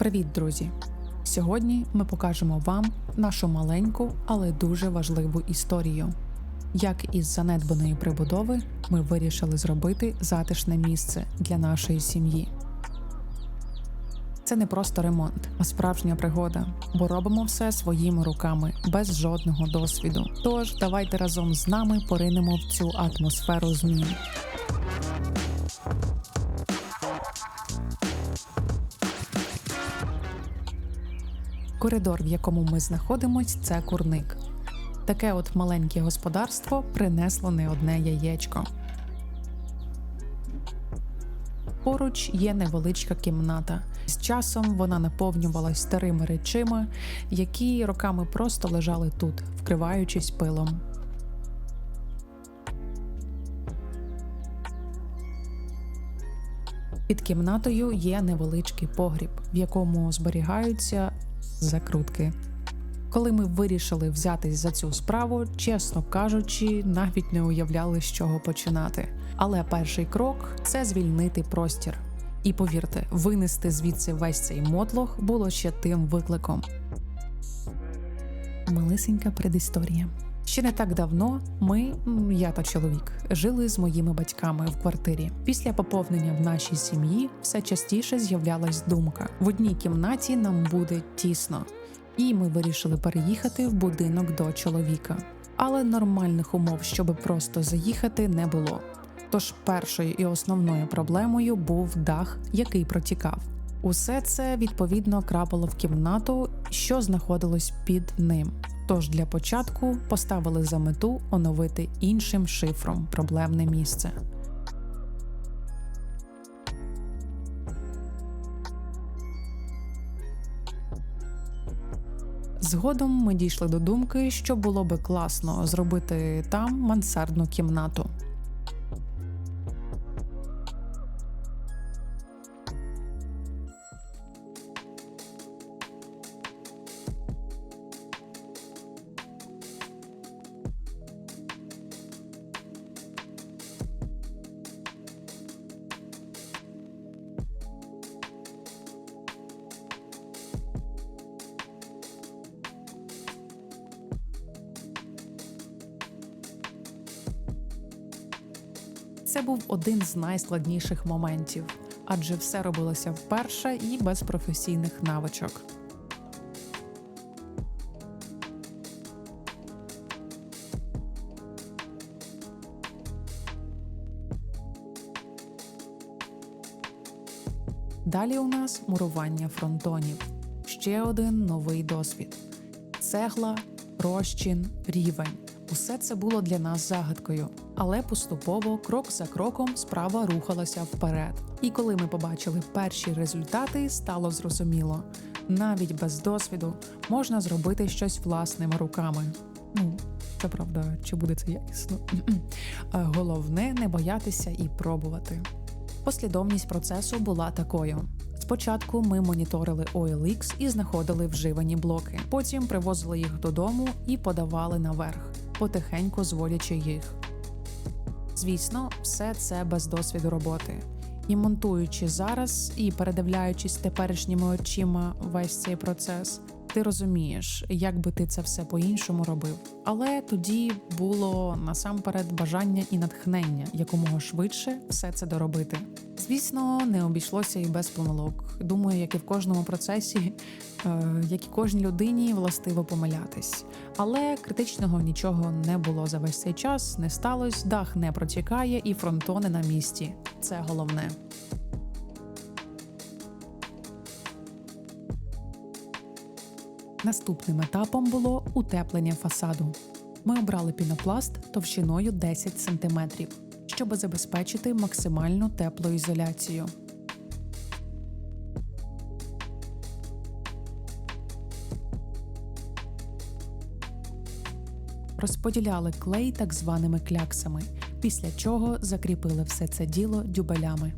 Привіт, друзі! Сьогодні ми покажемо вам нашу маленьку, але дуже важливу історію. Як із занедбаної прибудови ми вирішили зробити затишне місце для нашої сім'ї. Це не просто ремонт, а справжня пригода, бо робимо все своїми руками без жодного досвіду. Тож давайте разом з нами поринемо в цю атмосферу змін. Коридор, в якому ми знаходимось, це курник. Таке от маленьке господарство принесло не одне яєчко. Поруч є невеличка кімната. З часом вона наповнювалась старими речима, які роками просто лежали тут, вкриваючись пилом. Під кімнатою є невеличкий погріб, в якому зберігаються закрутки. Коли ми вирішили взятись за цю справу, чесно кажучи, навіть не уявляли, з чого починати. Але перший крок це звільнити простір. І повірте, винести звідси весь цей мотлох було ще тим викликом. Малисенька предісторія. Ще не так давно ми, я та чоловік, жили з моїми батьками в квартирі. Після поповнення в нашій сім'ї все частіше з'являлась думка: в одній кімнаті нам буде тісно, і ми вирішили переїхати в будинок до чоловіка. Але нормальних умов, щоб просто заїхати, не було. Тож першою і основною проблемою був дах, який протікав. Усе це відповідно крапало в кімнату, що знаходилось під ним. Тож для початку поставили за мету оновити іншим шифром проблемне місце. Згодом ми дійшли до думки, що було би класно зробити там мансардну кімнату. Це був один з найскладніших моментів, адже все робилося вперше і без професійних навичок. Далі у нас мурування фронтонів. Ще один новий досвід: цегла, розчин, рівень. Усе це було для нас загадкою, але поступово, крок за кроком, справа рухалася вперед. І коли ми побачили перші результати, стало зрозуміло: навіть без досвіду можна зробити щось власними руками. Ну, це правда, чи буде це якісно? Е, Головне не боятися і пробувати. Послідовність процесу була такою. Спочатку ми моніторили OLX і знаходили вживані блоки. Потім привозили їх додому і подавали наверх, потихеньку зводячи їх. Звісно, все це без досвіду роботи. І монтуючи зараз і передивляючись теперішніми очима весь цей процес, ти розумієш, як би ти це все по-іншому робив. Але тоді було насамперед бажання і натхнення якомога швидше все це доробити. Звісно, не обійшлося і без помилок. Думаю, як і в кожному процесі, е, як і кожній людині, властиво помилятись. Але критичного нічого не було за весь цей час, не сталося, дах не протікає і фронтони на місці. Це головне. Наступним етапом було утеплення фасаду. Ми обрали пінопласт товщиною 10 см, щоб забезпечити максимальну теплоізоляцію. Розподіляли клей так званими кляксами, після чого закріпили все це діло дюбелями.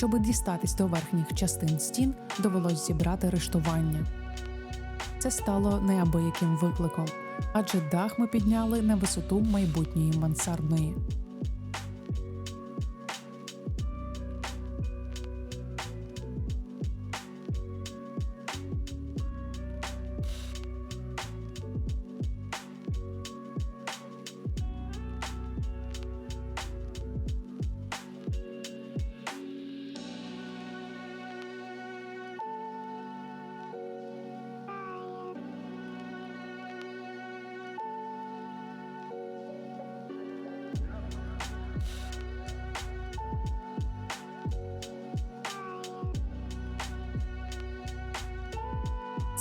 Щоби дістатись до верхніх частин стін, довелось зібрати рештування. Це стало неабияким викликом, адже дах ми підняли на висоту майбутньої мансардної.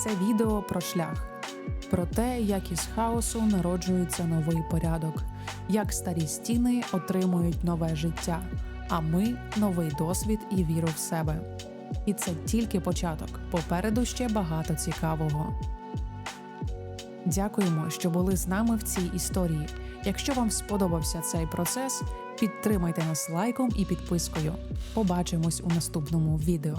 Це відео про шлях, про те, як із хаосу народжується новий порядок, як старі стіни отримують нове життя, а ми новий досвід і віру в себе. І це тільки початок. Попереду ще багато цікавого. Дякуємо, що були з нами в цій історії. Якщо вам сподобався цей процес, підтримайте нас лайком і підпискою. Побачимось у наступному відео.